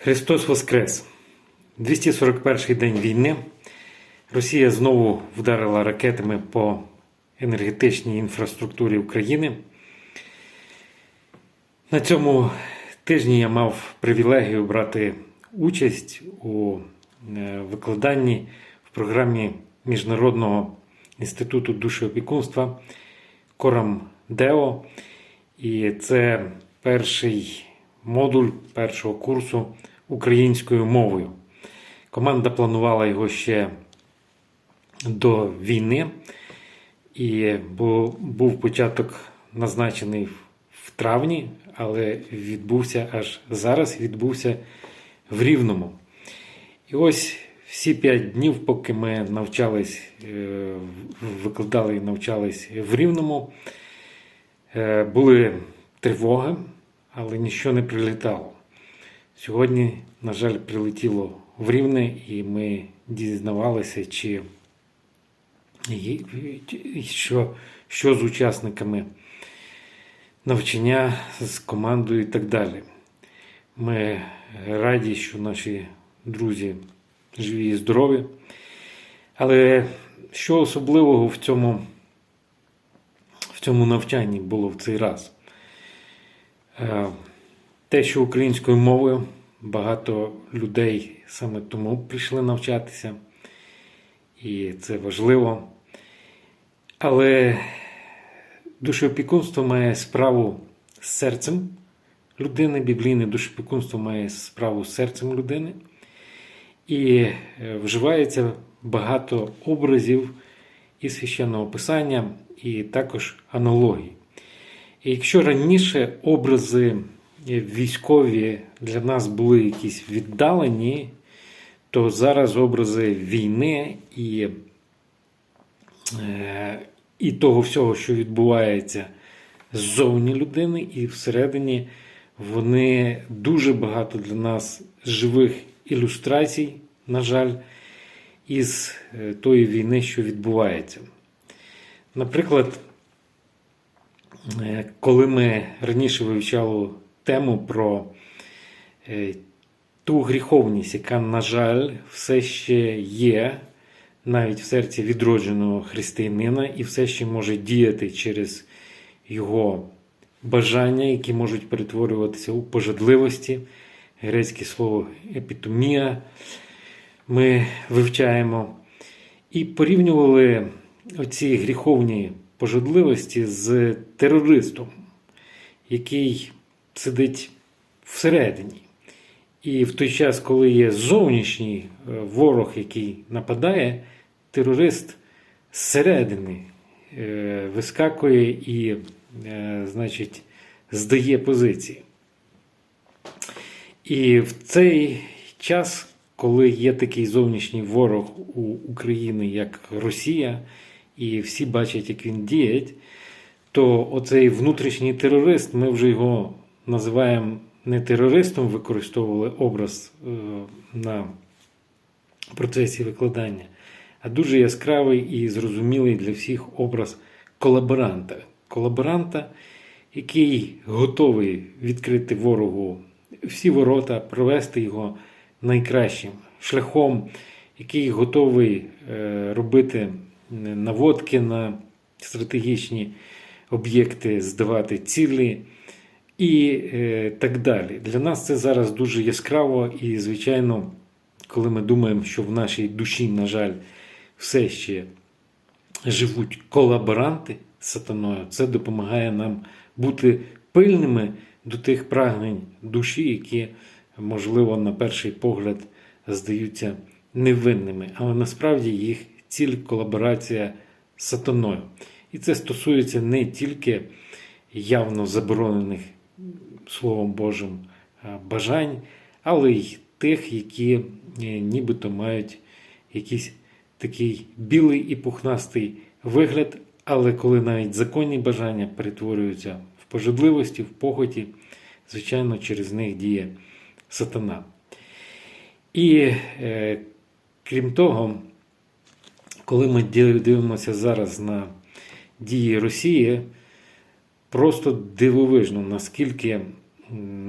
Христос Воскрес! 241 день війни. Росія знову вдарила ракетами по енергетичній інфраструктурі України. На цьому тижні я мав привілегію брати участь у е, викладанні в програмі Міжнародного інституту душеопікунства Корам Део. І це перший модуль першого курсу українською мовою. Команда планувала його ще до війни, і був початок назначений в- травні, але відбувся аж зараз, відбувся в Рівному. І ось всі п'ять днів, поки ми навчались, е, викладали і навчались в Рівному, е, були тривоги, але нічого не прилітало. Сьогодні, на жаль, прилетіло в Рівне, і ми дізнавалися, чи що, що з учасниками навчання, з командою і так далі. Ми раді, що наші друзі живі і здорові. Але що особливого в цьому, в цьому навчанні було в цей раз? Е, Те, що українською мовою багато людей саме тому прийшли навчатися, і це важливо. Але душеопікунство має справу з серцем людини, біблійне душеопікунство має справу з серцем людини. І е, вживається багато образів і священного писання, і також аналогій. Якщо раніше образи е, військові для нас були якісь віддалені, то зараз образи війни і, е, і того всього, що відбувається ззовні людини, і всередині, вони дуже багато для нас живих ілюстрацій, на жаль, із е, тої війни, що відбувається. Наприклад, коли ми раніше вивчали тему про е, ту гріховність, яка, на жаль, все ще є навіть в серці відродженого християнина, і все ще може діяти через його бажання, які можуть перетворюватися у пожадливості. Грецьке слово епітомія ми вивчаємо. І порівнювали оці гріховні пожадливості з терористом, який сидить всередині. І в той час, коли є зовнішній е, ворог, який нападає, терорист зсередини е, вискакує і, е, значить, здає позиції. І в цей час, коли є такий зовнішній ворог у України, як Росія, і всі бачать, як він діє, то оцей внутрішній терорист, ми вже його називаємо не терористом, використовували образ е, на процесі викладання, а дуже яскравий і зрозумілий для всіх образ колаборанта. Колаборанта, який готовий відкрити ворогу всі ворота, провести його найкращим шляхом, який готовий е, робити наводки на стратегічні об'єкти, здавати цілі і е, так далі. Для нас це зараз дуже яскраво і, звичайно, коли ми думаємо, що в нашій душі, на жаль, все ще живуть колаборанти з сатаною, це допомагає нам бути пильними до тих прагнень душі, які, можливо, на перший погляд здаються невинними, але насправді їх ціль колаборація з сатаною. І це стосується не тільки явно заборонених Словом Божим бажань, але й тих, які е, нібито мають якийсь такий білий і пухнастий вигляд, але коли навіть законні бажання перетворюються в пожадливості, в похоті, звичайно, через них діє сатана. І е, крім того, коли ми дивимося зараз на дії Росії, просто дивовижно, наскільки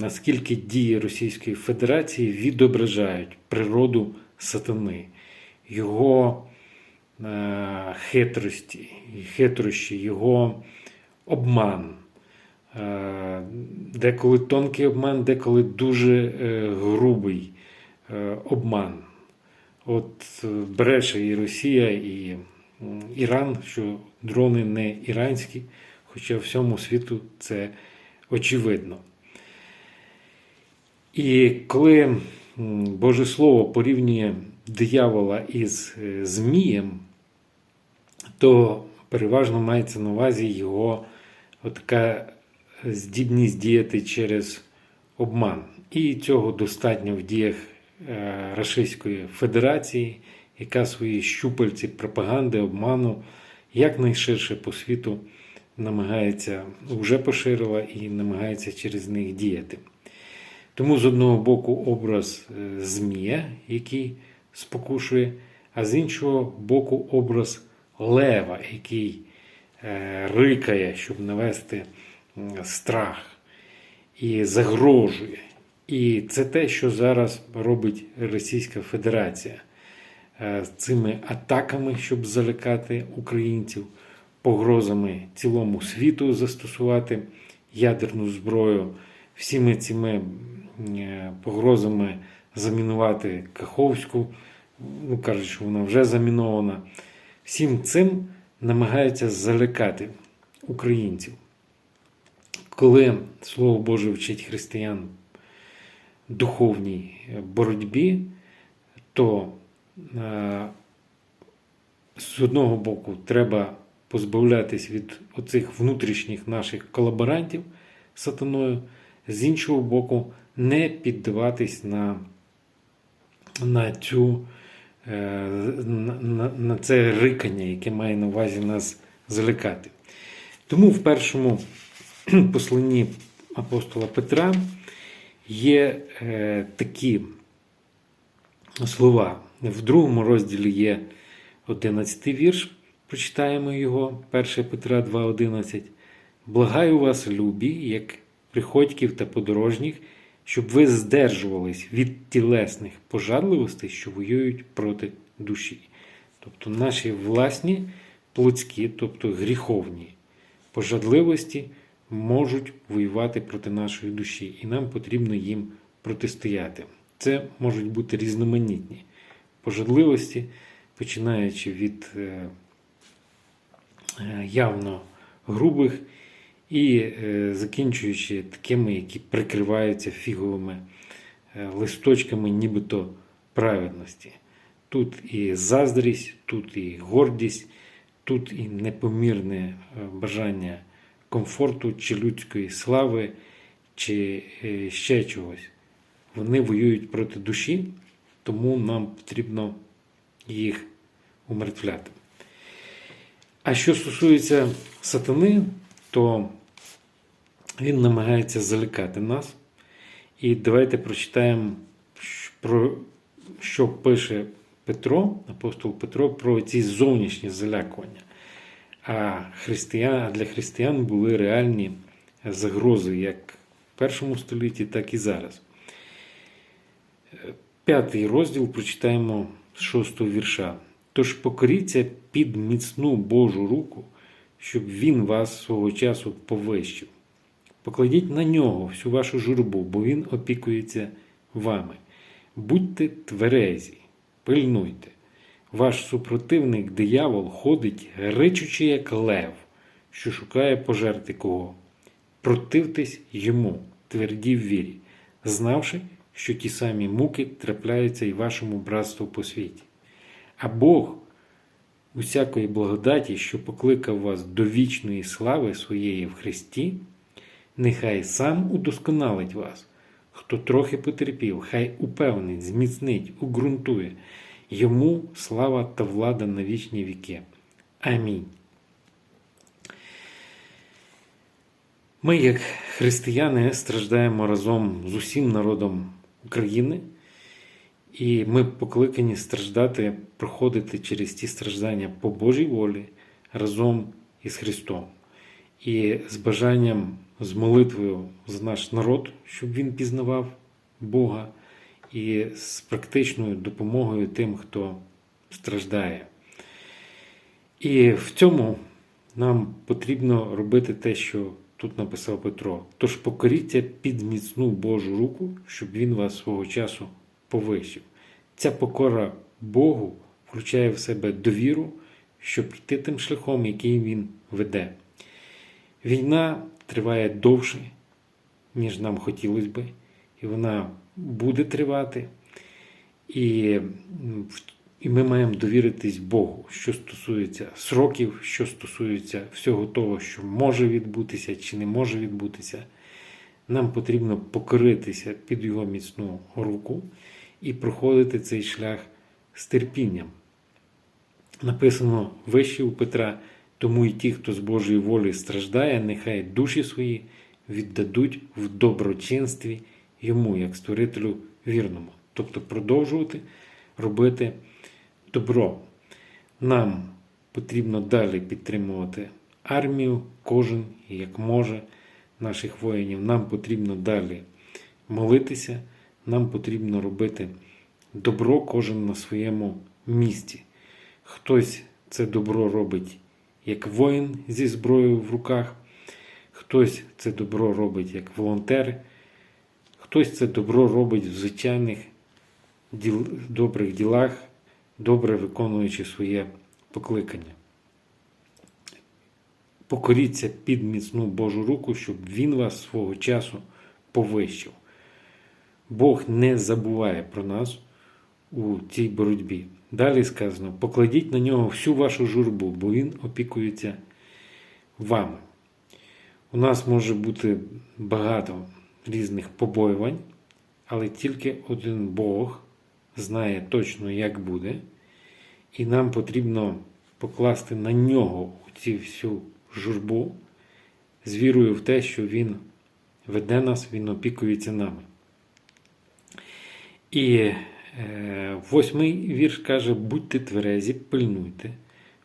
наскільки дії Російської Федерації відображають природу сатани, його е, хитрості, хитрощі, його обман. Е, Деколи тонкий обман, деколи дуже е, грубий е, обман. От е, бреше і Росія, і Іран, що дрони не іранські, хоча всьому світу це очевидно. І коли Боже Слово порівнює диявола із е, Змієм, то переважно мається на увазі його така здібність діяти через обман. І цього достатньо в діях Російської Федерації, яка свої щупальці пропаганди, обману якнайширше по світу намагається, вже поширила і намагається через них діяти. Тому з одного боку образ е, Змія, який спокушує, а з іншого боку образ Лева, який е, рикає, щоб навести страх і загрожує. І це те, що зараз робить Російська Федерація Е, цими атаками, щоб залякати українців, погрозами цілому світу застосувати ядерну зброю, всіми цими е, погрозами замінувати Каховську, ну кажуть, що вона вже замінована. Всім цим намагаються залякати українців. Коли Слово Боже вчить християн духовній боротьбі, то е, з одного боку треба позбавлятись від оцих внутрішніх наших колаборантів сатаною, з іншого боку, не піддаватись на, на цю. е, на, на це рикання, яке має на увазі нас залякати. Тому в першому посланні апостола Петра є е, такі слова. В другому розділі є 11 вірш, прочитаємо його, 1 Петра 2,11. Благаю вас, любі, як приходьків та подорожніх, щоб ви здержувались від тілесних пожадливостей, що воюють проти душі. Тобто наші власні плотські, тобто гріховні пожадливості можуть воювати проти нашої душі, і нам потрібно їм протистояти. Це можуть бути різноманітні пожадливості, починаючи від е, е, явно грубих і е, закінчуючи такими, які прикриваються фіговими листочками, нібито праведності. Тут і заздрість, тут і гордість, тут і непомірне бажання комфорту чи людської слави, чи е, ще чогось. Вони воюють проти душі, тому нам потрібно їх умертвляти. А що стосується сатани, то він намагається залякати нас. І давайте прочитаємо, про що пише Петро, апостол Петро, про ці зовнішні залякування. А християн, для християн були реальні загрози як в першому столітті, так і зараз. П'ятий розділ прочитаємо з шостого вірша. Тож покоріться під міцну Божу руку, щоб він вас свого часу повищив. Покладіть на нього всю вашу журбу, бо він опікується вами. Будьте тверезі, пильнуйте. Ваш супротивник диявол ходить, ричучи, як лев, що шукає пожерти кого. Противтесь йому, тверді в вірі, знавши, що ті самі муки трапляються і вашому братству по світі. А Бог усякої благодаті, що покликав вас до вічної слави своєї в Христі, нехай сам удосконалить вас, хто трохи потерпів, хай упевнить, зміцнить, уґрунтує. Йому слава та влада на вічні віки. Амінь. Ми, як християни, страждаємо разом з усім народом України, і ми покликані страждати, проходити через ті страждання по Божій волі разом із Христом. І з бажанням з молитвою за наш народ, щоб він пізнавав Бога, і з практичною допомогою тим, хто страждає. І в цьому нам потрібно робити те, що тут написав Петро. Тож покоріться під міцну Божу руку, щоб він вас свого часу повищив. Ця покора Богу включає в себе довіру, щоб йти тим шляхом, який він веде. Війна триває довше, ніж нам хотілося би, і вона буде тривати. І, і ми маємо довіритись Богу, що стосується сроків, що стосується всього того, що може відбутися чи не може відбутися. Нам потрібно покоритися під його міцну руку і проходити цей шлях з терпінням. Написано вище у Петра, тому і ті, хто з Божої волі страждає, нехай душі свої віддадуть в доброчинстві йому, як створителю вірному. Тобто продовжувати робити добро. Нам потрібно далі підтримувати армію, кожен як може наших воїнів. Нам потрібно далі молитися, нам потрібно робити добро кожен на своєму місці. Хтось це добро робить як воїн зі зброєю в руках, хтось це добро робить як волонтер, хтось це добро робить в звичайних діл, добрих ділах, добре виконуючи своє покликання. Покоріться під міцну Божу руку, щоб Він вас свого часу повищив. Бог не забуває про нас у цій боротьбі. Далі сказано: покладіть на нього всю вашу журбу, бо Він опікується вами. У нас може бути багато різних побоювань, але тільки один Бог знає точно, як буде, і нам потрібно покласти на нього цю всю журбу з вірою в те, що Він веде нас, Він опікується нами. І е, восьмий вірш каже: будьте тверезі, пильнуйте.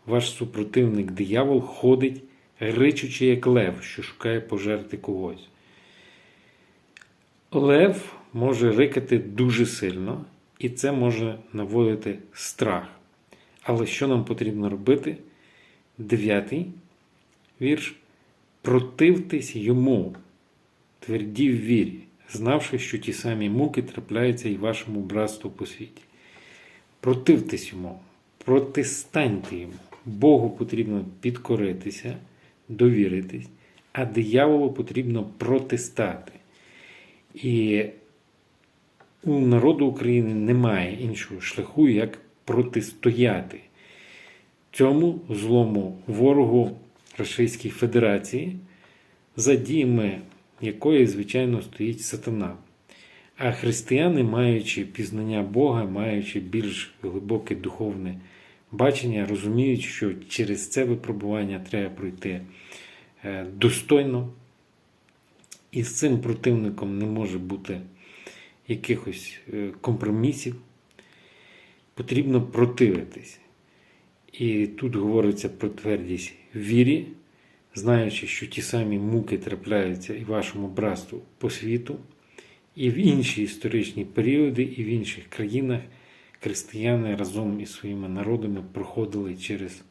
Ваш супротивник диявол ходить, ричучи, як лев, що шукає пожерти когось. Лев може рикати дуже сильно, і це може наводити страх. Але що нам потрібно робити? Дев'ятий вірш. Противтесь йому, тверді в вірі, знавши, що ті самі муки трапляються і вашому братству по світі. Противтесь йому, протистаньте йому. Богу потрібно підкоритися, довіритись, а дияволу потрібно протистати. І у народу України немає іншого шляху, як протистояти цьому злому ворогу Російській Федерації, за діями якої, звичайно, стоїть сатана. А християни, маючи пізнання Бога, маючи більш глибоке духовне бачення, розуміють, що через це випробування треба пройти е, достойно, і з цим противником не може бути якихось е, компромісів. Потрібно противитись. І тут говориться про твердість вірі, знаючи, що ті самі муки трапляються і вашому братству по світу, і в інші історичні періоди, і в інших країнах християни разом із своїми народами проходили через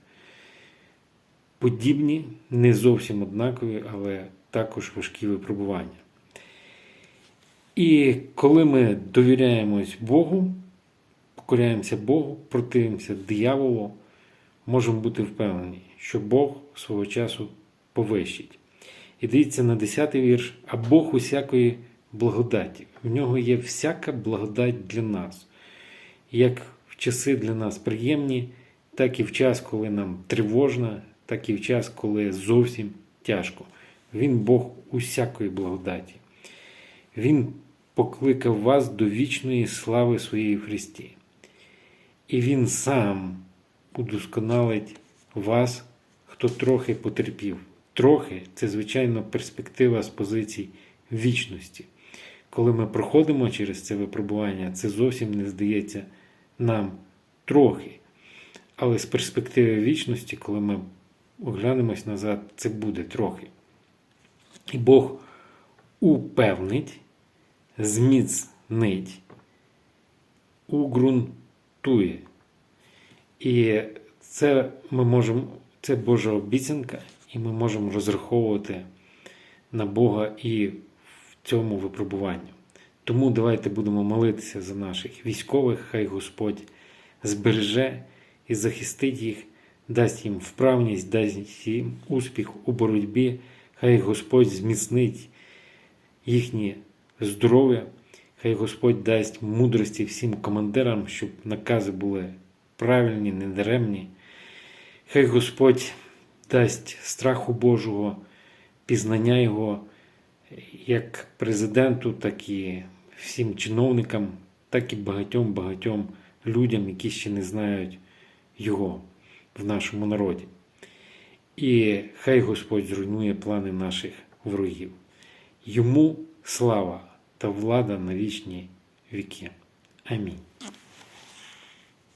подібні, не зовсім однакові, але також важкі випробування. І коли ми довіряємось Богу, покоряємося Богу, противимося дияволу, можемо бути впевнені, що Бог свого часу повищить. І дивіться на 10 вірш, а Бог усякої благодаті. В нього є всяка благодать для нас. Як в часи для нас приємні, так і в час, коли нам тривожно, так і в час, коли зовсім тяжко. Він Бог усякої благодаті. Він покликав вас до вічної слави своєї Христі. І Він сам удосконалить вас, хто трохи потерпів. Трохи це, звичайно, перспектива з позицій вічності. Коли ми проходимо через це випробування, це зовсім не здається нам трохи. Але з перспективи вічності, коли ми оглянемось назад, це буде трохи. І Бог упевнить, зміцнить, уґрунтує. І це ми можемо, це Божа обіцянка, і ми можемо розраховувати на Бога і в цьому випробуванні. Тому давайте будемо молитися за наших військових, хай Господь збереже і захистить їх, дасть їм вправність, дасть їм успіх у боротьбі, хай Господь зміцнить їхнє здоров'я, хай Господь дасть мудрості всім командирам, щоб накази були правильні, недаремні. Хай Господь дасть страху Божого, пізнання Його як президенту, так і всім чиновникам, так і багатьом-багатьом людям, які ще не знають Його в нашому народі. І хай Господь зруйнує плани наших ворогів. Йому слава та влада на вічні віки. Амінь.